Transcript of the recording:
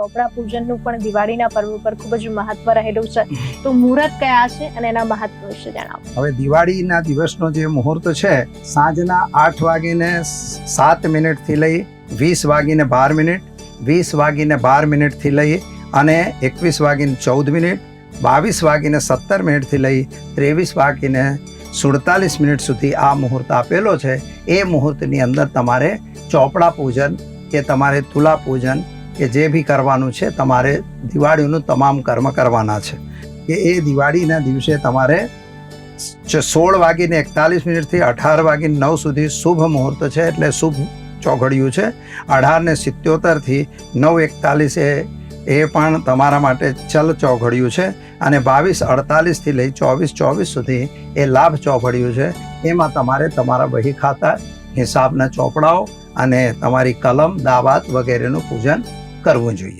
ચોપડા પૂજનનું પણ દિવાળીના પર્વ પર ખૂબ જ મહત્વ રહેલું છે. તો મુહૂર્ત કયા છે અને એના મહત્વ વિશે જણાવો. હવે દિવાળીના દિવસનો જે મુહૂર્ત છે, સાંજના આઠ વાગીને સાત મિનિટથી લઈ વીસ વાગીને બાર મિનિટ, વીસ વાગીને બાર મિનિટથી લઈ અને એકવીસ વાગીને ચૌદ મિનિટ, બાવીસ વાગીને સત્તર મિનિટથી લઈ ત્રેવીસ વાગીને સુડતાલીસ મિનિટ સુધી આ મુહૂર્ત આપેલો છે. એ મુહૂર્તની અંદર તમારે ચોપડા પૂજન કે તમારે તુલા પૂજન કે જે બી કરવાનું છે, તમારે દિવાળીનું તમામ કર્મ કરવાના છે. કે એ દિવાળીના દિવસે તમારે સોળ વાગીને એકતાલીસ મિનિટથી અઢાર વાગીને નવ સુધી શુભ મુહૂર્ત છે, એટલે શુભ ચોઘડિયું છે. અઢારને સિત્યોતેરથી નવ એકતાલીસે એ પણ તમારા માટે ચલ ચોઘડિયું છે. અને બાવીસ અડતાલીસથી લઈ ચોવીસ ચોવીસ સુધી એ લાભ ચોઘડિયું છે. એમાં તમારે તમારા બહી ખાતા હિસાબના ચોપડાઓ અને તમારી કલમ, દાવાત વગેરેનું પૂજન કરવું જોઈએ.